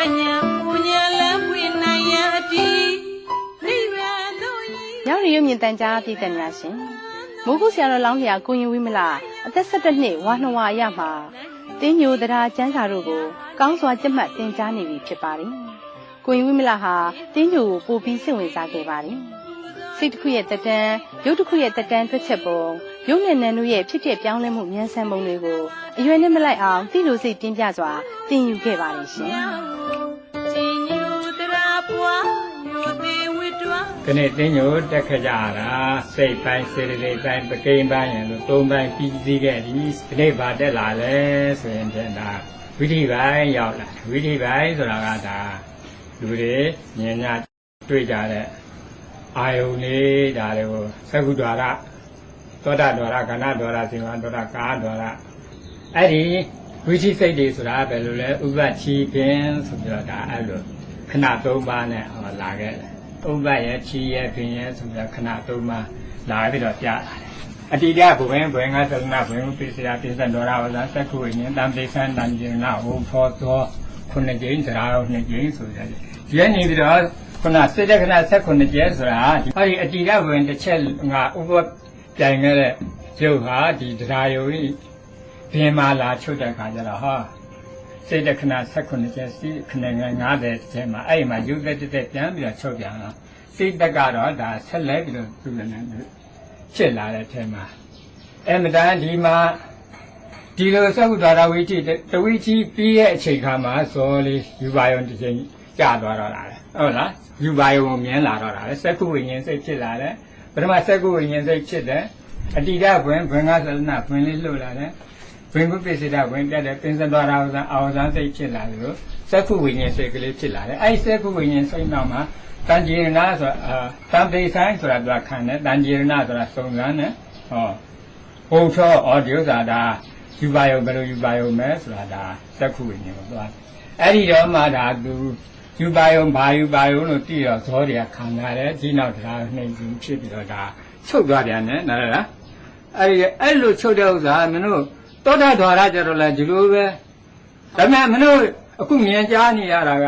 မညာပူညာလမ်းဖွင့်နိုင်ရအတီနိဗ္ဗာန်တို့ဤရောင်ရည်မြင့်တန်ကြားပြည်သက်များရှင်မိုးကုဆရာတော်လောင်းလျာကိုရင်ဝိမလာအသက်17နှစ်ဝါနှဝါအရမှာတင်းညိုတရားကျမ်းစာတို့ကိုကောင်းစွာကြက်မှတ်သင်ကြားနေပြီဖြစ်ပါတယ်ကိုရင်ဝိမလာဟာတင်းညိုကိုပိုပြီးစိတ်ဝင်စားခဲ့ပါတယ် စိတ်တစ်ခုရဲ့တက်တန်းရုပ်တစ်ခုရဲ့တက်တန်းတွက်ချက်ပုံရုပ်နဲ့နာမ်တို့ရဲ့ဖြစ်ဖြစ်ပြောင်းလဲမှုမြန်ဆန်ပုံတွေကိုအရွယ်နဲ့မလိုက်အောင်သိလို့စိတ်ပြင်းပြစွာသင်ယူခဲ့ပါတယ်ရှင်ခဏတင်းညိုတက်ခကြတာစိတ်ပိုင်းစေတသိက်ပိုင်းပကိန်းပိုင်းရန်လို့သုံးပိုင်းပြီးစည်းခဲ့ပြီခဏဘာတက်လာလဲဆိုရင်ပြန်ဒါဝိဓိပိုင်းရောက်လာဝိဓိပိုင်းဆိုတာကဒါလူတွေဉာဏ်ညတွေ့ကြတဲ့ အာယုန်လေးဒါတွေကိုသက္ကုဒ္ဒရာသောတာဒ္ဒရာကဏ္ဍဒ္ဒရာဇင်ဝဒ္ဒရာကာဒ္ဒရာအဲ့ဒီဝိသိစိတ်တွေဆိုတာဘယ်လိုလဲဥပ္ပချီပင်ဆိုပြီးတော့ဒါအဲ့လိုခဏ၃ပါးနဲ့ဟောလာခဲ့တယ်ဥပ္ပရဲ့ချီရဲ့ပင်ရဲ့ဆိုပြီးတော့ခဏ၃ပါးလာပြီးတော့ကြားလာတယ်အတိတဘုရင်ဘုရင်ကသလနာဘုရင်ပိစိယပိစံတော်ရဝဇာသက္ခုဝိညာဉ်တံပိစံတံကျင်နာဟောဖောသောခုနှစ်ကြိမ်သရာတော်နှစ်ကြိမ်ဆိုရတယ်ဒီကနေပြီးတော့ ခုနစိတ်တက္ကနာ16ကျဲဆိုတာဟောဒီအတိတဘုရင်တစ်ချက်ငါဥပ္ပပြိုင်ခဲ့တဲ့ရုပ်ဟာဒီတရားယုံကြီးဘင်းမာလာချုပ်တဲ့ခါကျတော့ဟာစိတ်တက္ကနာ16ကျဲစီခဏငယ်90ကျဲမှာအဲ့ဒီမှာရုပ်သက်တက်ပြန်ပြီးတော့ချုပ်ပြန်တော့စိတ်တက်ကတော့ဒါဆက်လက်ပြီးတော့သူ့လည်းဖြစ်လာတဲ့အထက်မှာအမတန်ဒီမှာဒီလိုသက္ကုဒါရဝိတိတဝိချီပြီးရဲ့အချိန်ခါမှာဇောလေးယူပါယုံတစ်ချိန် ကြာသွားတော့တာလေဟုတ်လားယူပါယုံကိုမြင်လာတော့တာလေသက္ကုဝိညာဉ်စိတ်ဖြစ်လာတယ်ပထမသက္ကုဝိညာဉ်စိတ်ဖြစ်တယ်အတိဒဘဝင်ဘဝင်ကသလနာဘဝင်လေးလှုပ်လာတယ်ဘဝင်ကုပစ္စဒဘဝင်တက်တယ်ပင်စသွားရာဝဇာအာဝဇာစိတ်ဖြစ်လာတယ်လို့သက္ကုဝိညာဉ်စိတ်ကလေးဖြစ်လာတယ်အဲ့ဒီသက္ကုဝိညာဉ်စိတ်နောက်မှာတန်จีရဏဆိုတာအာတံပိဆိုင်ဆိုတာသူကခံတယ်တန်จีရဏဆိုတာစုံစမ်းတယ်ဟောဘုံချောဩဒီဥစ္စာဒါယူပါယုံဘယ်လိုယူပါယုံမဲဆိုတာဒါသက္ကုဝိညာဉ်ကိုသွားတယ်အဲ့ဒီတော့မှဒါသူ ယူပါယုံဘာယူပါယုံလို့တည်တော့ဇောတွေကခံရတယ်ဒီနောက်တရားနှိမ့်ပြီးဖြစ်ပြီးတော့ဒါချုပ်သွားတယ်နဲ့နားလားအဲ့ဒီအဲ့လိုချုပ်တဲ့ဥစ္စာမင်းတို့တောတဓာရကြတော့လဲဒီလိုပဲဒါပေမဲ့မင်းတို့အခုမြင်ကြားနေရတာက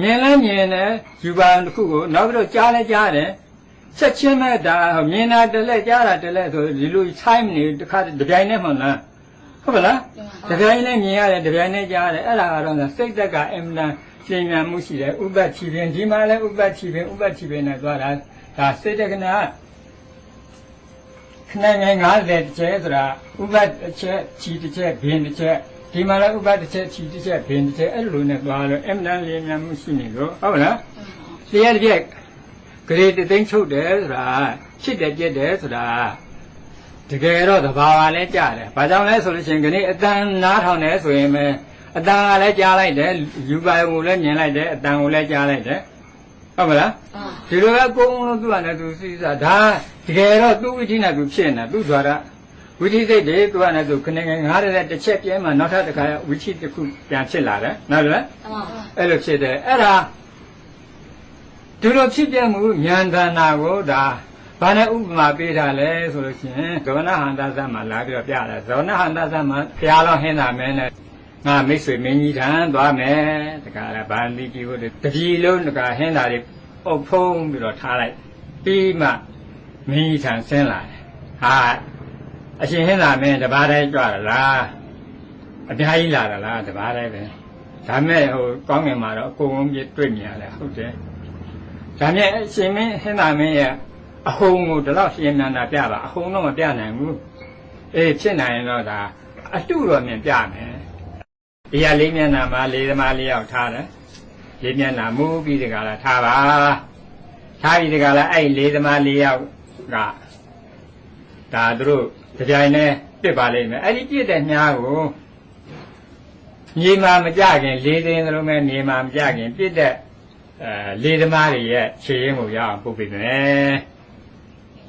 မြင်လဲမြင်တယ်ယူပါယုံတစ်ခုကိုနောက်ပြီးတော့ကြားလဲကြားတယ်ချက်ချင်းမဲ့ဒါမြင်တာတလဲကြားတာတလဲဆိုဒီလိုဆိုင်းနေတခါတပြိုင်နဲ့မှလားဟုတ်ပါလားတပြိုင်နဲ့မြင်ရတယ်တပြိုင်နဲ့ကြားရတယ်အဲ့ဒါကတော့စိတ်သက်ကအင်မတန် ပြင်မြန်မှုရှိတယ်ဥပ္ပချီပင်ဒီမှာလဲဥပ္ပချီပင်ဥပ္ပချီပင်နဲ့သွားတာဒါစိတ်တက္ကနာခဏငယ်90တစ်ချက်ဆိုတာဥပ္ပတစ်ချက်ချီတစ်ချက်ဘင်းတစ်ချက်ဒီမှာလဲဥပ္ပတစ်ချက်ချီတစ်ချက်ဘင်းတစ်ချက်အဲ့လိုနဲ့သွားလို့အင်မတန်လေးမြန်မှုရှိနေလို့ဟုတ်လားတရားတစ်ပြက်ဂရေတသိန်းချုပ်တယ်ဆိုတာချစ်တယ်ပြက်တယ်ဆိုတာတကယ်တော့သဘာဝလည်းကြတယ်။ဘာကြောင့်လဲဆိုလို့ရှိရင်ခဏအတန်နားထောင်တယ်ဆိုရင်ပဲ အတန်ကလည်းကြားလိုက်တယ်ယူပါယုံကိုလည်းမြင်လိုက်တယ်အတန်ကိုလည်းကြားလိုက်တယ်ဟုတ်မလားဒီလိုကကိုယ်လုံးသူ့အနေနဲ့သူစိစားဒါတကယ်တော့သူ့ဝိသီနဲ့သူဖြစ်နေတာသူ့ ద్వారా ဝိသီစိတ်တွေသူ့အနေနဲ့သူခဏငယ်ငားတဲ့တစ်ချက်ပြဲမှနောက်ထပ်တစ်ခါဝိသီတစ်ခုပြန်ဖြစ်လာတယ်ဟုတ်လားအဲ့လိုဖြစ်တယ်အဲ့ဒါဒီလိုဖြစ်ပြမှုဉာဏ်တဏှာကိုဒါဘာနဲ့ဥပမာပေးတာလဲဆိုလို့ရှိရင်ဇောနဟန္တာဇတ်မှာလာပြီးတော့ပြတာဇောနဟန္တာဇတ်မှာဘုရားတော်ဟင်းတာမင်းနဲ့ ငါမိတ်ဆွေမင်းကြီးထံသွားမယ်တခါလဲဗန္တိကြီးကိုတပြည်လုံးတခါဟင်းတာတွေအုပ်ဖုံးပြီးတော့ထားလိုက်ပြီးမှမင်းကြီးထံဆင်းလာတယ်ဟာအရှင်ဟင်းတာမင်းတပါးတည်းကြွရလားအများကြီးလာတာလားတပါးတည်းပဲဒါမဲ့ဟိုကောင်းငင်မှာတော့အကုန်လုံးပြတွေ့မြင်ရတယ်ဟုတ်တယ်ဒါမဲ့အရှင်မင်းဟင်းတာမင်းရဲ့အဟုံကိုဒီလောက်ရှင်းမြန်တာပြပါအဟုံတော့မပြနိုင်ဘူးအေးဖြစ်နိုင်ရင်တော့ဒါအတုတော့မြင်ပြမယ် ဒီဟာလေးမျက်နှာမှာလေးသမားလေးယောက်ထားတယ်လေးမျက်နှာမူးပြီးတကလားထားပါထားပြီးတကလားအဲ့လေးသမားလေးယောက်ကဒါသူတို့ကြပြိုင်နဲ့ပြစ်ပါလိမ့်မယ်အဲ့ဒီပြစ်တဲ့ညားကိုမြေမှာမကြခင်လေးသိန်းသလုံးပဲမြေမှာမကြခင်ပြစ်တဲ့အဲလေးသမားတွေရဲ့ခြေရင်းကိုရအောင်ပုတ်ပေးမယ်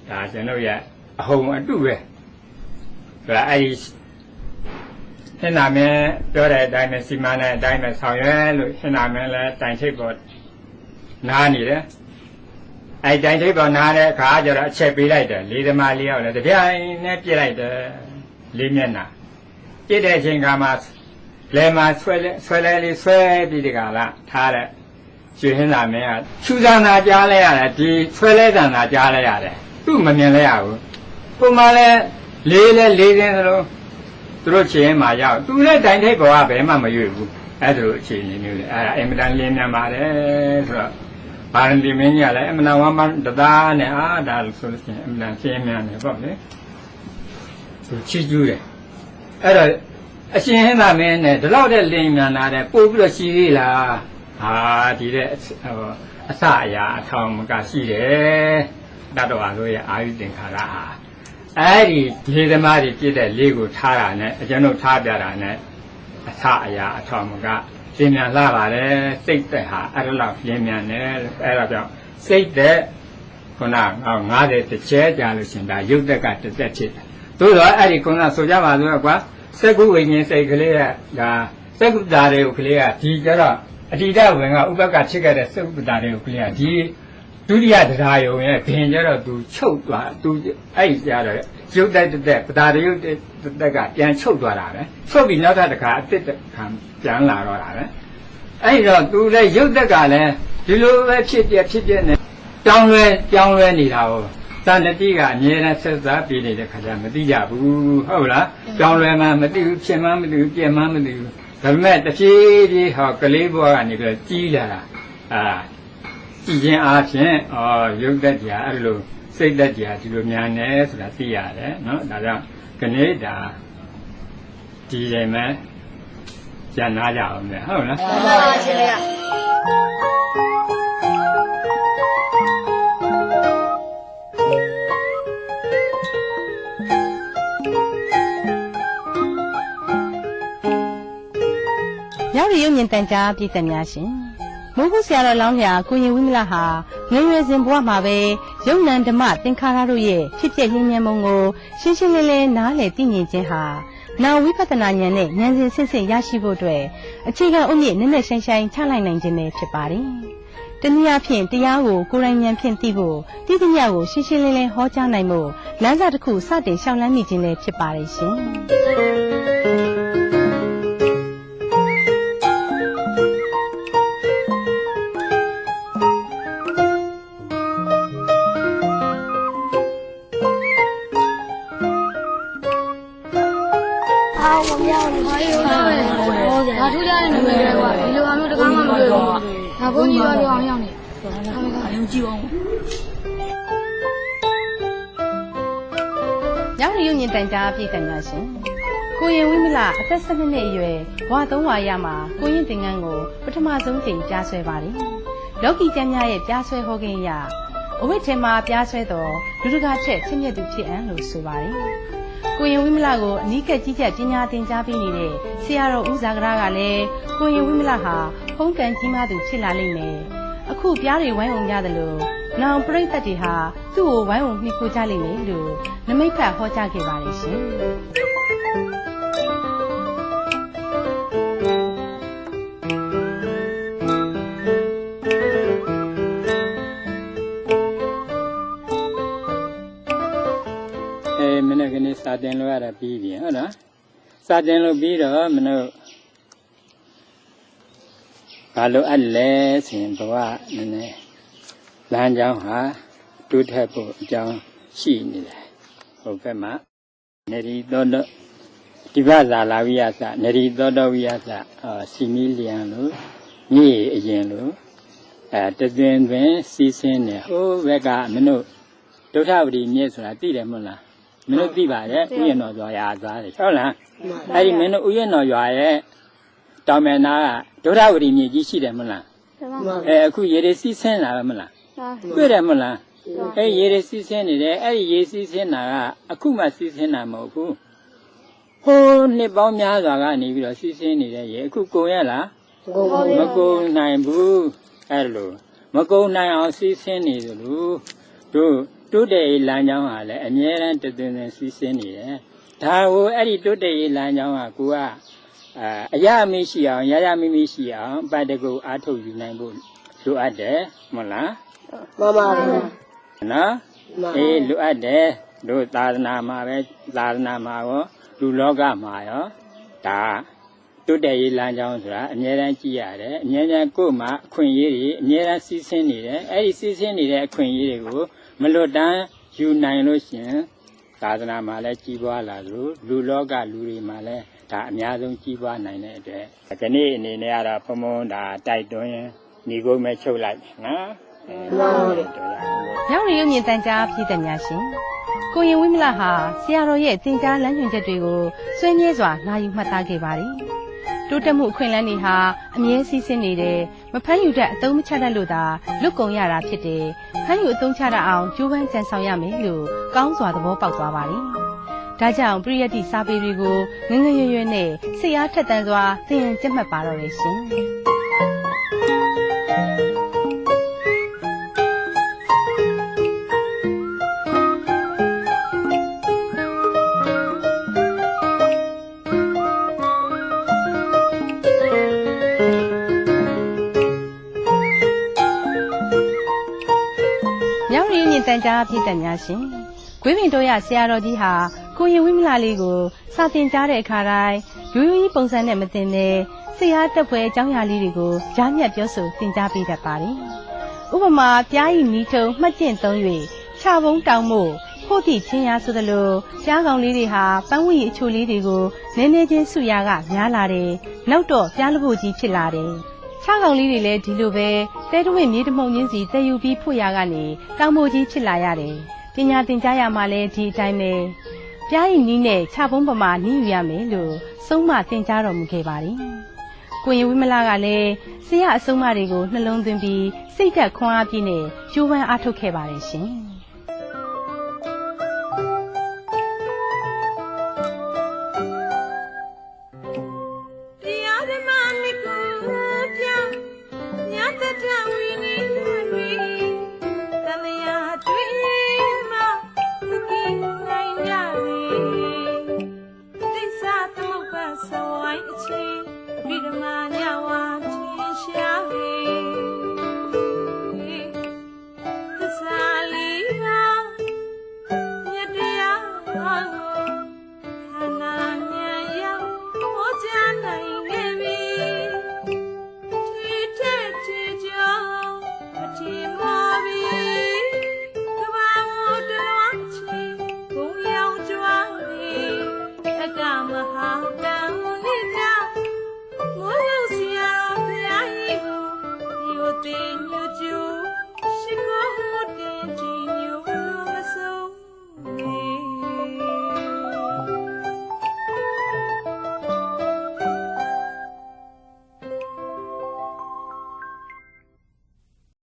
ဒါကျွန်တော်ရဲ့အဟုံအတုပဲဒါအဲ့ဒီ ဟင်နာမင်းပြောတဲ့အတိုင်းပဲစီမံတဲ့အတိုင်းပဲဆောင်ရွက်လို့ဟင်နာမင်းလည်းတိုင်ထိပ်ပေါ်နားနေတယ်အဲ့တိုင်ထိပ်ပေါ်နားတဲ့အခါကျတော့အချက်ပေးလိုက်တယ်လေးသမားလေးယောက်လည်းတပြိုင်နဲ့ပြစ်လိုက်တယ်လေးမျက်နှာပြစ်တဲ့အချိန်ကမှလဲမှာဆွဲလဲဆွဲလဲလေးဆွဲပြီးဒီကလာထားတဲ့ကျွေးဟင်းလာမင်းကချူဇာနာကြားလဲရတယ်ဒီဆွဲလဲဇာနာကြားလဲရတယ်သူ့မမြင်လဲရဘူးပုံမှန်လဲလေးလဲလေးစင်းသလို သူတို့ချင်မှရောက်သူလည်းတိုင်ထိပ်ပေါ်ကဘယ်မှမရွေ့ဘူးအဲ့ဒါလိုအခြေအနေမျိုးလေအဲ့ဒါအင်မတန်လင်းမြန်ပါတယ်ဆိုတော့ဘာရင်ဒီမင်းကြီးကလည်းအင်မတန်ဝမ်းပန်းတသားနဲ့အာဒါလို့ဆိုလို့ရှိရင်အင်မတန်ရှင်းမြန်တယ်ပေါ့လေသူချီးကျူးတယ်အဲ့တော့အရှင်ဟင်းသာမင်းနဲ့ဒီလောက်တဲ့လင်းမြန်လာတဲ့ပို့ပြီးတော့ရှိသေးလားဟာဒီတဲ့ဟိုအစအရာအထောင်မကရှိတယ်တတ္တဝါတို့ရဲ့အာယုသင်္ခါရဟာ အဲ့ဒီလေသမားတွေပြည့်တဲ့လေးကိုထားတာနဲ့အကျွန်ုပ်ထားပြတာနဲ့အစအရာအထောင်မကလင်းမြန်လာပါတယ်စိတ်သက်ဟာအဲ့ဒါလောက်လင်းမြန်တယ်လို့အဲ့ဒါကြောင့်စိတ်သက်ခုန90တစ်ချဲကြာလို့ရှင်ဒါရုပ်သက်ကတစ်သက်ဖြစ်တယ်သို့တော့အဲ့ဒီခုနဆိုကြပါလို့ကွာစက္ကုဝိညာဉ်စိတ်ကလေးကဒါစက္ကုတာတွေကိုကလေးကဒီကြတော့အတိဒဝင်ကဥပက္ခဖြစ်ခဲ့တဲ့စက္ကုတာတွေကိုကလေးကဒီ ဒုတိယတရားယုံရဲ့ဘင်ကြတော့သူချုပ်သွားသူအဲ့ဒီကြတော့ရုပ်တက်တက်ပဒါရုပ်တက်တက်ကပြန်ချုပ်သွားတာပဲချုပ်ပြီးနောက်ထပ်တစ်ခါအစ်စ်တစ်ခါပြန်လာတော့တာပဲအဲ့ဒီတော့သူလည်းရုပ်တက်ကလည်းဒီလိုပဲဖြစ်ပြဖြစ်ပြနေကြောင်းလဲကြောင်းလဲနေတာကိုတန်တတိကအမြဲတမ်းဆက်စားပြနေတဲ့ခါကျမသိကြဘူးဟုတ်လားကြောင်းလဲမှမသိဘူးဖြစ်မှမသိဘူးပြက်မှမသိဘူးဒါပေမဲ့တဖြည်းဖြည်းဟောကလေးဘွားကနေပြီးကြီးလာတာအာ ကြည်ခြင်းအားဖြင့်ဩရုပ်သက်တရားအဲ့လိုစိတ်သက်တရားဒီလိုများနေဆိုတာသိရတယ်နော်ဒါကြောင့်ခဏဒါဒီရင်မဲ့ကျန်နာကြအောင်လေဟုတ်လားမှန်ပါပါရှင်ဗျာရောက်ရရုံမြင်တန်ကြားပြည်သက်များရှင် မိုးခုဆရာတော်လောင်းလျာကိုရင်ဝိမလဟာငယ်ရွယ်စဉ်ဘဝမှာပဲယုံနံဓမ္မသင်္ခါရတို့ရဲ့ဖြစ်ဖြစ်ရင်းမြန်းမှုကိုရှင်းရှင်းလင်းလင်းနားလည်သိမြင်ခြင်းဟာနာဝိပဿနာဉာဏ်နဲ့ဉာဏ်စဉ်စစ်စစ်ရရှိဖို့အတွက်အခြေခံအုတ်မြစ်နည်းနည်းရှိုင်းရှိုင်းချလိုက်နိုင်ခြင်းပဲဖြစ်ပါတယ်။တနည်းအားဖြင့်တရားကိုကိုယ်တိုင်ဉာဏ်ဖြင့်သိဖို့သိသမျှကိုရှင်းရှင်းလင်းလင်းဟောကြားနိုင်ဖို့လမ်းစာတစ်ခုစတင်ရှောင်လန်းမိခြင်းလည်းဖြစ်ပါတယ်ရှင်။ ဒါထူးကြတဲ့နမိတ်တွေကွာဒီလိုအမျိုးတကားမှမတွေ့ဘူးဒါဘုန်းကြီးရောပြောင်းရောက်နေအယုံကြည့်အောင်ရောက်ရရုံညင်တန်ကြားပြည်သက်များရှင်ကိုရင်ဝိမလအသက်12နှစ်အရွယ်ဝါ3ဝါရမှာကိုရင်တင်ငန်းကိုပထမဆုံးချိန်ကြားဆွဲပါတယ်လောကီကျမ်းများရဲ့ကြားဆွဲဟောခြင်းအရအဝိထေမှာပြားဆွဲတော်လူတကာချက်ချင်းမြတ်သူဖြစ်အံလို့ဆိုပါတယ် ကိုရင်ဝိမလကိုအနီးကပ်ကြီးကြပ်ပညာသင်ကြားပေးနေတဲ့ဆရာတော်ဦးဇာဂရကလည်းကိုရင်ဝိမလဟာဖုံးကန်ကြီးမားသူဖြစ်လာလိမ့်မယ်အခုပြားတွေဝိုင်းအောင်ရတယ်လို့နောင်ပြိဿတ်တွေဟာသူ့ကိုဝိုင်းအောင်မှီခိုကြလိမ့်မယ်လို့နမိတ်ဖတ်ဟောကြားခဲ့ပါတယ်ရှင် တင်လို့ရတာပြီးပြီဟုတ်လားစာတင်လို့ပြီးတော့မနေ့ဘာလို့အပ်လဲဆိုရင်ဘဝနည်းနည်းလမ်းကြောင်းဟာတိုးထက်ဖို့အကြောင်းရှိနေတယ်ဟိုဘက်မှာနေရီသောတော့ဒီဘဇာလာဝိယသနေရီသောတော်ဝိယသအာစီမီလျံလို့မြေအရင်လို့အဲတသွင်တွင်စီးဆင်းနေဟိုဘက်ကမင်းတို့ဒုဋ္ဌဝတိမြေဆိုတာသိတယ်မဟုတ်လား မင်းတို့သိပါတယ်ဥယျာဉ်တော်ရွာရာသွားတယ်ဟုတ်လားအဲ့ဒီမင်းတို့ဥယျာဉ်တော်ရွာရဲ့တောင်မယ်နာကဒုရဝတီမြေကြီးရှိတယ်မဟုတ်လားအဲအခုရေတွေစီးဆင်းလာပဲမလားတွေ့တယ်မဟုတ်လားအဲရေတွေစီးဆင်းနေတယ်အဲ့ဒီရေစီးဆင်းတာကအခုမှစီးဆင်းတာမဟုတ်ဘူးဟိုးနှစ်ပေါင်းများစွာကနေပြီးတော့စီးဆင်းနေတဲ့ရေအခုကုန်ရလားမကုန်နိုင်ဘူးအဲ့လိုမကုန်နိုင်အောင်စီးဆင်းနေသလိုတို့ တိုးတက်ရေးလမ်းကြောင်းဟာလည်းအမြဲတမ်းတည်တည်စီးဆင်းနေတယ်ဒါကိုအဲ့ဒီတိုးတက်ရေးလမ်းကြောင်းကကိုကအာအရအမေရှိအောင်ရရမိမိရှိအောင်ပတ်တကုအားထုတ်ယူနိုင်ဖို့လိုအပ်တယ်မဟုတ်လားမှန်ပါဗျာနော်မှန်အေးလိုအပ်တယ်တို့သာသနာမှာပဲသာသနာမှာရောလူလောကမှာရောဒါတုတ်တဲ့ရေးလမ်းကြောင်းဆိုတာအမြဲတမ်းကြည့်ရတယ်အမြဲတမ်းကိုယ်မှာအခွင့်အရေးတွေအမြဲတမ်းစီးဆင်းနေတယ်အဲ့ဒီစီးဆင်းနေတဲ့အခွင့်အရေးတွေကို မလွတ်တမ်းယူနိုင်လို့ရှရင်သာသနာမှာလည်းကြီးပွားလာလို့လူလောကလူတွေမှာလည်းဒါအများဆုံးကြီးပွားနိုင်တဲ့အတွက်ဒီနေ့အနေနဲ့ကတော့ဘုံဘုံဒါတိုက်တွန်းရင်ညီကုန်းမဲ့ချုပ်လိုက်မယ်နော်မှန်ပါဘူးတော်ရအောင်။ရောက်ရရုံမြင့်တန်ကြားပြည်သက်များရှင်။ကိုရင်ဝိမလဟာဆရာတော်ရဲ့သင်ကြားလမ်းညွှန်ချက်တွေကိုဆွေးနွေးစွာနာယူမှတ်သားခဲ့ပါတယ်။ တိုးတက်မှုအခွင့်အလမ်းတွေဟာအမြဲစီးဆင်းနေတယ်။မဖမ်းယူတတ်အသုံးမချတတ်လို့သာလွတ်ကုန်ရတာဖြစ်တယ်။ဖမ်းယူအသုံးချတတ်အောင်ကြိုးပမ်းကြံဆောင်ရမယ်လို့ကောင်းစွာသဘောပေါက်သွားပါတယ်။ဒါကြောင့်ပရိယတ်တိစာပေတွေကိုငငယ်ရွယ်ရွယ်နဲ့စိတ်အားထက်သန်စွာသင်ရင်ကျက်မှတ်ပါတော့တယ်ရှင်။ န်ကြားပြည်သက်များရှင်။ဂွေးပင်တို့ရဆရာတော်ကြီးဟာကိုရင်ဝိမလာလေးကိုစာသင်ကြားတဲ့အခါတိုင်းရိုးရိုးကြီးပုံစံနဲ့မတင်တဲ့ဆရာတက်ပွဲအကြောင်းအရာလေးတွေကိုကြားမြတ်ပြောဆိုသင်ကြားပေးတတ်ပါတယ်။ဥပမာပြားဤနီးထုံမှတ်ကျင့်သုံး၍ခြာပုံးတောင်မို့ဖို့တိချင်းရာဆိုသလိုကြားကောင်လေးတွေဟာပန်းဝီအချိုလေးတွေကိုနည်းနည်းချင်းစုရကများလာတယ်။နောက်တော့ပြားလဖို့ကြီးဖြစ်လာတယ်။ ခြားကောင်လေးတွေလည်းဒီလိုပဲတဲတဝင့်မြေတမှုံချင်းစီတည်ယူပြီးဖို့ရကနေတောင်မိုကြီးဖြစ်လာရတယ်။ပညာသင်ကြားရမှာလည်းဒီအတိုင်းပဲ။ပြားရင်နီးနဲ့ခြာပုံးပမာနီးယူရမယ်လို့ဆုံးမသင်ကြားတော်မူခဲ့ပါတယ်။ကိုရင်ဝိမလာကလည်းဆရာအဆုံးအမတွေကိုနှလုံးသွင်းပြီးစိတ်သက်ခွန်အားပြည့်နဲ့ကြိုးပမ်းအားထုတ်ခဲ့ပါတယ်ရှင်။ သဝိုင်းအ